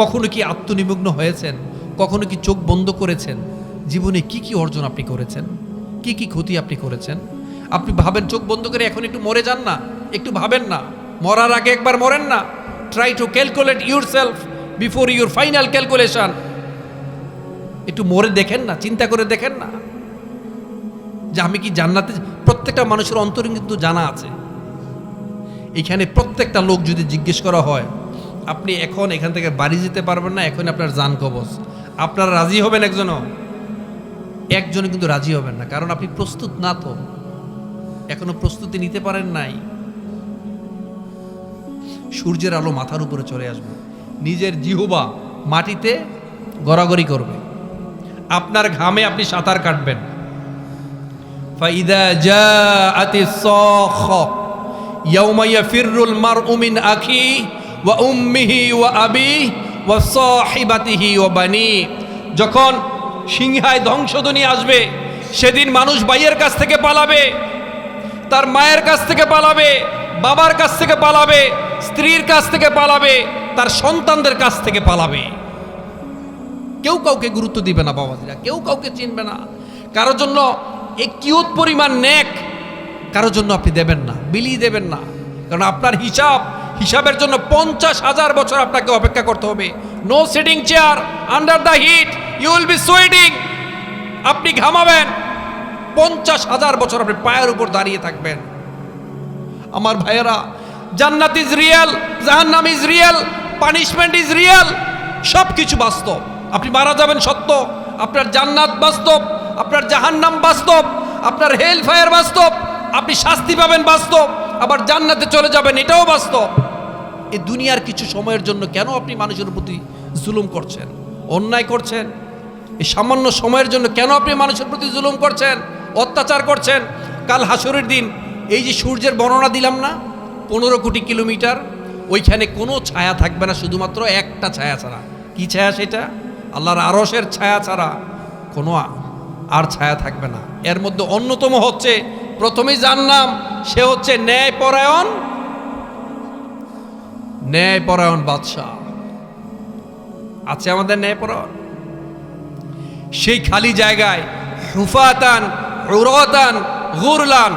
কখনো কি আত্মনিমগ্ন হয়েছেন? কখনো কি চোখ বন্ধ করেছেন? জীবনে কি কি অর্জন আপনি করেছেন? কি কি ক্ষতি আপনি করেছেন? আপনি ভাবেন চোখ বন্ধ করে এখন একটু মরে যান না, একটু ভাবেন না। মরার আগে একবার মরেন না। Try to calculate yourself before your final calculation একটু মরে দেখেন না, চিন্তা করে দেখেন না। যে আমি কি জান্নাতে প্রত্যেকটা মানুষের অন্তরে কিন্তু জানা আছে। এখানে প্রত্যেকটা লোক যদি জিজ্ঞেস করা হয় আপনি এখন এখান থেকে বাড়ি যেতে পারবেন না, এখন আপনার যান কবচ। আপনারা রাজি হবেন একজনও? একজনে কিন্তু রাজি হবেন না, কারণ আপনি প্রস্তুত না তো। এখনও প্রস্তুতি নিতে পারেন নাই। সূর্যের আলো মাথার উপরে চলে আসবে। নিজের জিহুবা মাটিতে গড়াগড়ি করবে। আপনার ঘামে আপনি সাঁতার কাটবেন। ফাইদা জা আতি ফিররুল মার উমিন আখি উম্মিহি ওয়া আবি ওয়া সাহিবাতিহি ওয়া বানি। যখন সিংহায় ধ্বংসধ্বনি আসবে, সেদিন মানুষ ভাইয়ের কাছ থেকে পালাবে, তার মায়ের কাছ থেকে পালাবে, বাবার কাছ থেকে পালাবে, স্ত্রীর কাছ থেকে পালাবে, তার সন্তানদের কাছ থেকে পালাবে। কেউ কাউকে গুরুত্ব দিবে না বাবাজিরা, কেউ কাউকে চিনবে না। কারও জন্য কিউত পরিমাণ নেক কারও জন্য আপনি দেবেন না বিলি দেবেন না। কারণ আপনার হিসাব হিসাবের জন্য পঞ্চাশ হাজার বছর আপনাকে অপেক্ষা করতে হবে। No sitting chair under the heat you will be sweating আপনি ঘামাবেন। পঞ্চাশ হাজার বছর আপনি পায়ের উপর দাঁড়িয়ে থাকবেন। আমার ভাইয়েরা, জান্নাত ইজ রিয়েল জাহান্নাম is real punishment is real সব কিছু বাস্তব। আপনি মারা যাবেন সত্য, আপনার জান্নাত বাস্তব, আপনার জাহান্নাম বাস্তব, আপনার হেল ফায়ার বাস্তব আপনি শাস্তি পাবেন বাস্তব, আবার জান্নাতে চলে যাবেন, এটাও বাস্তব। এই দুনিয়ার কিছু সময়ের জন্য কেন আপনি মানুষের প্রতি জুলুম করছেন? অন্যায় করছেন? এই সামান্য সময়ের জন্য কেন আপনি মানুষের প্রতি জুলুম করছেন? অত্যাচার করছেন? কাল হাসুরের দিন, এই যে সূর্যের বর্ণনা দিলাম না? পনেরো কোটি কিলোমিটার, ওইখানে কোনো ছায়া থাকবে না, শুধুমাত্র একটা ছায়া ছাড়া। কি ছায়া সেটা? আল্লাহর আরসের ছায়া ছাড়া কোনো আর ছায়া থাকবে না। এর মধ্যে অন্যতম হচ্ছে প্রথমেই যার নাম সে হচ্ছে ন্যায়পরায়ণ। ন্যায়পরায়ণ বাদশাহ। আছে আমাদের ন্যায়পরায়ণ। সেই খালি জায়গায় হুফাতান উরতান গুরলান,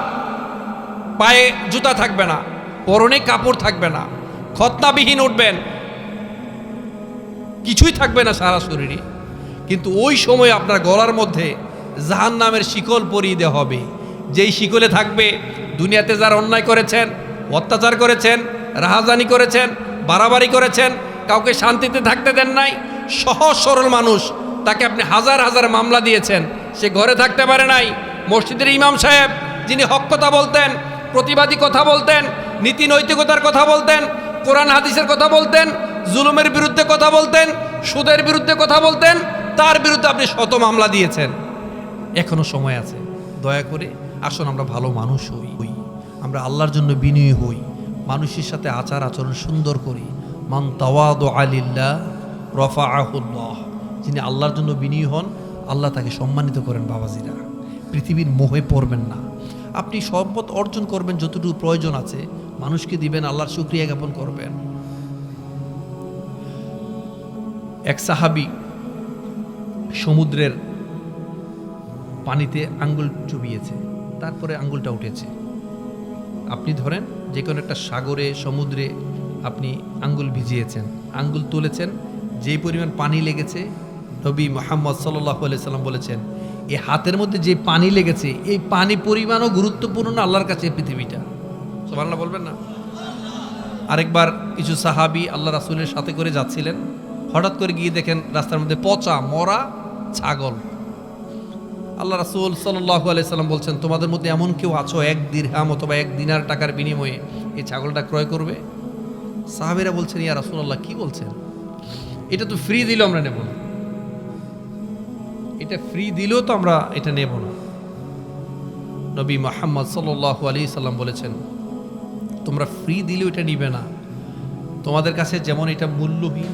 পায়ে জুতা থাকবে না, পরনে কাপড় থাকবে না, খতনাবিহীন উঠবেন। কিছুই থাকবে না সারা শরীরে। কিন্তু ওই সময় আপনার গলার মধ্যে জাহান নামের শিকল পরিয়ে দেওয়া হবে। যেই শিকলে থাকবে, দুনিয়াতে যার অন্যায় করেছেন, অত্যাচার করেছেন, রাহাজানি করেছেন, বাড়াবাড়ি করেছেন, কাউকে শান্তিতে থাকতে দেন নাই, সহজ সরল মানুষ, তাকে আপনি হাজার হাজার মামলা দিয়েছেন, সে ঘরে থাকতে পারে নাই। মসজিদের ইমাম সাহেব, যিনি হক কথা বলতেন, প্রতিবাদী কথা বলতেন, নীতি নৈতিকতার কথা বলতেন, কোরআন হাদিসের কথা বলতেন, জুলুমের বিরুদ্ধে কথা বলতেন, সুদের বিরুদ্ধে কথা বলতেন, তার বিরুদ্ধে আপনি শত মামলা দিয়েছেন। এখনও সময় আছে। দয়া করে আসুন, আমরা ভালো মানুষ হই। হই। আমরা আল্লাহর জন্য বিনয়ী হই। মানুষের সাথে আচার আচরণ সুন্দর করি। মান তাওয়াদ আলিল্লাহ রফা আহুল্লাহ যিনি আল্লাহর জন্য বিনয়ী হন, আল্লাহ তাকে সম্মানিত করেন বাবাজিরা। পৃথিবীর মোহে পড়বেন না। আপনি সম্পদ অর্জন করবেন যতটুকু প্রয়োজন আছে। মানুষকে দিবেন, আল্লাহর শুক্রিয়া জ্ঞাপন করবেন। এক সাহাবি সমুদ্রের পানিতে আঙ্গুল চুবিয়েছে। তারপরে আঙ্গুলটা উঠেছে। আপনি ধরেন যে কোনো একটা সাগরে, সমুদ্রে আপনি আঙ্গুল ভিজিয়েছেন। আঙ্গুল তুলেছেন, যেই পরিমাণ পানি লেগেছে, নবী মোহাম্মদ সাল্লাহ সাল্লাম বলেছেন এই হাতের মধ্যে যে পানি লেগেছে, এই পানি পরিমাণও গুরুত্বপূর্ণ না আল্লাহর কাছে পৃথিবীটা? সোমাল্লাহ বলবেন না? আরেকবার কিছু সাহাবি আল্লাহ রাসুলের সাথে করে যাচ্ছিলেন। হঠাৎ করে গিয়ে দেখেন রাস্তার মধ্যে পচা, মরা ছাগল। আল্লাহ রাসুল সাল্লাহ আলাইসাল্লাম বলছেন, তোমাদের মধ্যে এমন কেউ আছো এক দিরহাম অথবা এক দিনার টাকার বিনিময়ে এই ছাগলটা ক্রয় করবে? সাহাবিরা বলছেন, ইয়া রাসুল্লাহ কি বলছেন? এটা তো ফ্রি দিলেও আমরা নেব না। এটা ফ্রি দিলেও তো আমরা এটা নেব না। নবী মোহাম্মদ সাল্লাহ আলী সাল্লাম বলেছেন, তোমরা ফ্রি দিলেও এটা নিবে না। তোমাদের কাছে যেমন এটা মূল্যহীন,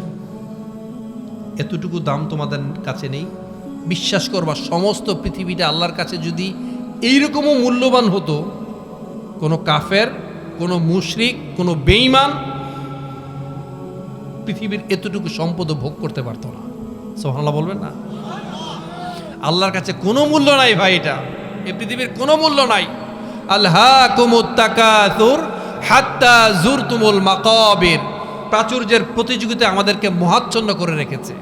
এতটুকু দাম তোমাদের কাছে নেই। বিশ্বাস করবা, সমস্ত পৃথিবীটা আল্লাহর কাছে যদি এইরকমও মূল্যবান হতো, কোনো কাফের, কোনো মুশরিক, কোনো বেঈমান পৃথিবীর এতটুকু সম্পদও ভোগ করতে পারতো না। সোহানাল্লাহ বলবেন না? আল্লাহর কাছে কোনো মূল্য নাই ভাই এটা। এ পৃথিবীর কোনো মূল্য নাই। আল্লাহ কুমুত্তাকাতুর হাত্তা জুর তুমুল মাকাবির। প্রাচুর্যের প্রতিযোগিতা আমাদেরকে মহাচ্ছন্ন করে রেখেছে।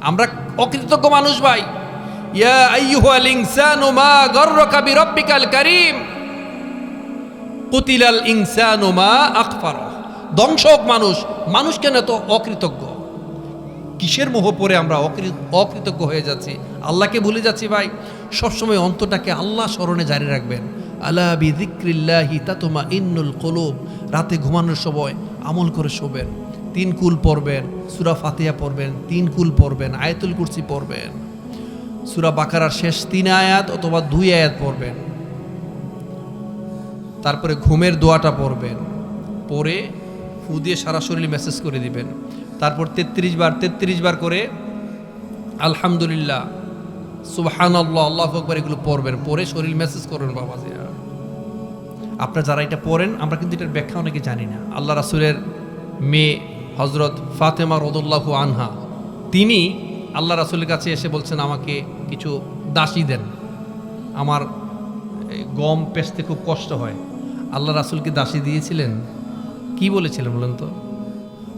আমরা অকৃতজ্ঞ মানুষ ভাই। ইয়া আইয়ুহাল ইনসানু মা গর্রকা বিরাব্বিকাল কারীম। কুতিলাল ইনসানু মা আকফারা। ধ্বংস মানুষ মানুষ কেন এত অকৃতজ্ঞ। কিসের মোহ পরে আমরা অকৃতজ্ঞ হয়ে যাচ্ছি? আল্লাহকে ভুলে যাচ্ছি ভাই। সবসময় অন্তটাকে আল্লাহ স্মরণে জারি রাখবেন। আল্লাহ বিদিক্রিল্লাহি তাতুমা ইন্নুল কলুব। রাতে ঘুমানোর সময় আমল করে শোবেন। তিন কুল পড়বেন, সুরা ফাতিহা পড়বেন, তিন কুল পড়বেন, আয়তুল কুরসি পড়বেন। সুরা বাকারার শেষ তিন আয়াত অথবা দুই আয়াত পড়বেন। তারপরে ঘুমের দোয়াটা পড়বেন। পরে ফু দিয়ে সারা শরীর মেসেজ করে দিবেন। তারপর তেত্রিশ বার তেত্রিশ বার করে আলহামদুলিল্লাহ সুবহান আল্লাহ আল্লাহ আকবর এগুলো পড়বেন। পরে শরীর মেসেজ করবেন বাবা জিয়া আপনারা যারা এটা পড়েন, আমরা কিন্তু এটার ব্যাখ্যা অনেকে জানি না। আল্লাহ রাসুলের মেয়ে হজরত ফাতেমা রদুল্লাহ আনহা, তিনি আল্লাহ রাসুলের কাছে এসে বলছেন, আমাকে কিছু দাসী দেন। আমার গম পেস্তে খুব কষ্ট হয়। আল্লাহ রাসুলকে দাসী দিয়েছিলেন? কি বলেছিলেন বলেন তো?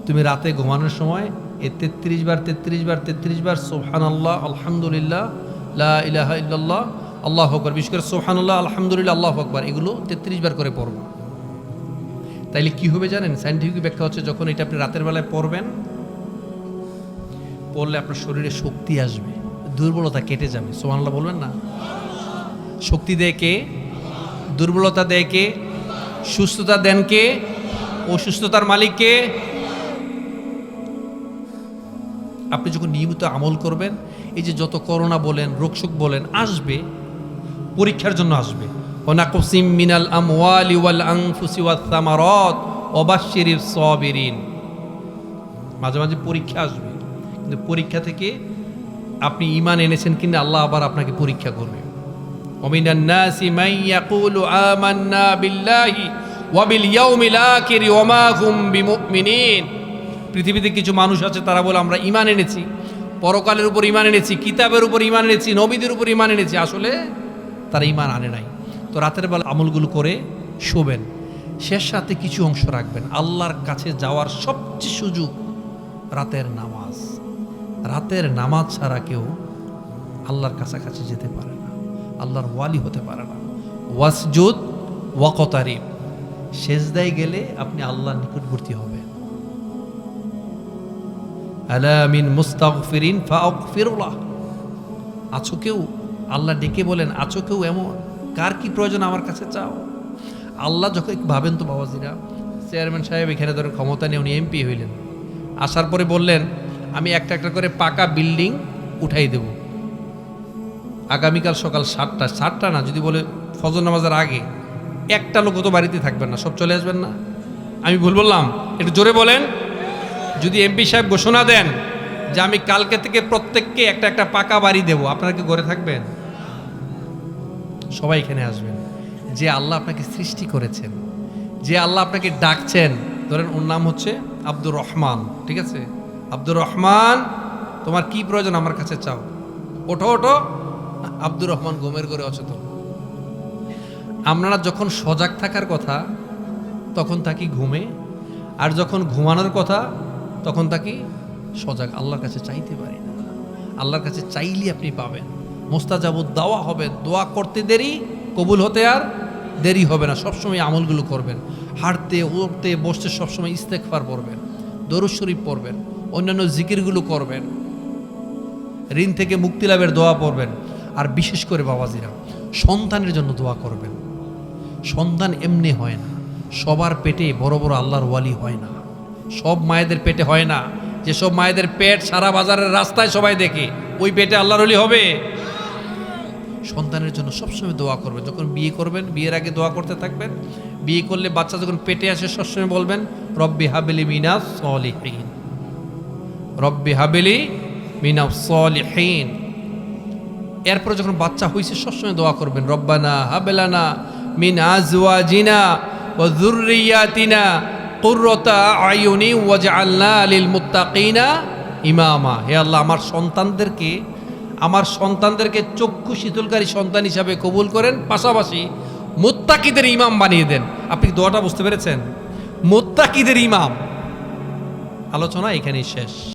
তুমি রাতে ঘুমানোর সময় এ তেত্রিশ বার তেত্রিশ বার তেত্রিশ বার সোহান আল্লাহ আলহামদুলিল্লাহ, লা ইলাহা ইল্লাল্লাহ, আল্লাহ আকবর। বিশেষ করে সোহান আল্লাহ আলহামদুলিল্লাহ, আল্লাহ আকবর। এগুলো তেত্রিশ বার করে পড়ব। তাইলে কি হবে জানেন? সাইন্টিফিক ব্যাখ্যা হচ্ছে যখন এটা আপনি রাতের বেলায় পড়বেন পড়লে আপনার শরীরে শক্তি আসবে, দুর্বলতা কেটে যাবে। সোহান বলবেন না? শক্তি দেয় কে? দুর্বলতা দেয় কে? সুস্থতা দেন কে? অসুস্থতার মালিক কে? আপনি যখন নিয়মিত আমল করবেন, এই যে যত করোনা বলেন, রোগশোক বলেন, আসবে, পরীক্ষার জন্য আসবে। ওনাকুসিম মিনাল আমওয়ালি ওয়াল আনফুসি ওয়াস সামারাত ওয়াবাশশিরিস সাবিরিন। মাঝে মাঝে পরীক্ষা আসবে। কিন্তু পরীক্ষা থেকে আপনি ইমান এনেছেন কিনা আল্লাহ আবার আপনাকে পরীক্ষা করবে। পৃথিবীতে কিছু মানুষ আছে, তারা বলে, আমরা ইমান এনেছি, পরকালের উপর ইমান এনেছি, কিতাবের উপর ইমান এনেছি, নবীদের উপর ইমান এনেছি। আসলে তারা ইমান আনে নাই। তো রাতের বেলা আমলগুলো করে শোবেন, শেষ সাথে কিছু অংশ রাখবেন। আল্লাহর কাছে যাওয়ার সবচেয়ে সুযোগ রাতের নামাজ। রাতের নামাজ ছাড়া কেউ আল্লাহর কাছাকাছি যেতে পারে না। আল্লাহর ওয়ালি হতে পারে না। ওয়াসজুদ ওয়াকতারিব সেজদায় গেলে আপনি আল্লাহ নিকটবর্তী হবেন। আলামিন মুস্তাগফিরিন ফাগফিরুল্লাহ। আছো কেউ? আল্লাহ ডেকে বলেন, আছো কেউ এমন? কার কি প্রয়োজন আমার কাছে চাও? আল্লাহ যখন ভাবেন তো বাবাজিরা, চেয়ারম্যান সাহেব এখানে ধরেন ক্ষমতা নিয়ে উনি এমপি হইলেন। আসার পরে বললেন আমি একটা একটা করে পাকা বিল্ডিং উঠাই দেব। আগামীকাল সকাল সাতটা সাতটা না, যদি বলে ফজর নামাজের আগে একটা লোক তো বাড়িতে থাকবেন না, সব চলে আসবেন না। আমি ভুল বললাম? একটু জোরে বলেন। যদি এমপি সাহেব ঘোষণা দেন যে আমি কালকে থেকে প্রত্যেককে একটা একটা পাকা বাড়ি দেব, আপনারা কি ঘরে থাকবেন? সবাই এখানে আসবেন। যে আল্লাহ আপনাকে সৃষ্টি করেছেন, যে আল্লাহ আপনাকে ডাকছেন, ধরেন ওর নাম হচ্ছে আব্দুর রহমান, ঠিক আছে? আব্দুর রহমান, তোমার কি প্রয়োজন আমার কাছে চাও? ওঠো ওঠো। আব্দুর রহমান গোমের করে অচেতন। আপনারা যখন সজাগ থাকার কথা, তখন তাকি ঘুমে? আর যখন ঘুমানোর কথা, তখন তাকে সজাগ? আল্লাহর কাছে চাইতে পারি না। আল্লাহর কাছে চাইলে আপনি পাবেন। মোস্তাজাবুদ দাওয়া হবে, দোয়া করতে দেরি, কবুল হতে আর দেরি হবে না। সবসময় আমলগুলো করবেন। হাঁটতে, উঠতে, বসতে সবসময় ইস্তেকফার পড়বেন। দরুদ শরীফ পড়বেন। অন্যান্য জিকিরগুলো করবেন। ঋণ থেকে মুক্তি লাভের দোয়া পড়বেন। আর বিশেষ করে বাবাজিরা, সন্তানের জন্য দোয়া করবেন। সন্তান এমনি হয় না। সবার পেটে বড় বড় আল্লাহর ওয়ালি হয় না। সব মায়েদের পেটে হয় না। যে সব মায়েদের পেট সারা বাজারের রাস্তায় সবাই দেখে, ওই পেটে আল্লাহর ওলি হবে? সন্তানের জন্য সবসময় দোয়া করবেন। যখন বিয়ে করবেন, বিয়ের আগে দোয়া করতে থাকবেন। বিয়ে করলে বাচ্চা যখন পেটে আসে, সবসময় বলবেন, রব্বি হাবেলি মিনা সলিহীন। রব্বি হাবেলি মিনা সলিহীন। এরপরে যখন বাচ্চা হয়েছে সবসময় দোয়া করবেন, রব্বানা হাবেলানা মিন আজওয়াজিনা ও যুররিয়াতিনা কুররতা আয়ুনি ওয়াজআলনা লিল মুত্তাকিনা ইমামা। হে আল্লাহ, আমার সন্তানদেরকে আমার সন্তানদেরকে চক্ষু শীতলকারী সন্তান হিসাবে কবুল করেন, পাশাপাশি মুত্তাকিদের ইমাম বানিয়ে দেন। আপনি দোয়াটা বুঝতে পেরেছেন? মুত্তাকিদের ইমাম। আলোচনা এখানেই শেষ।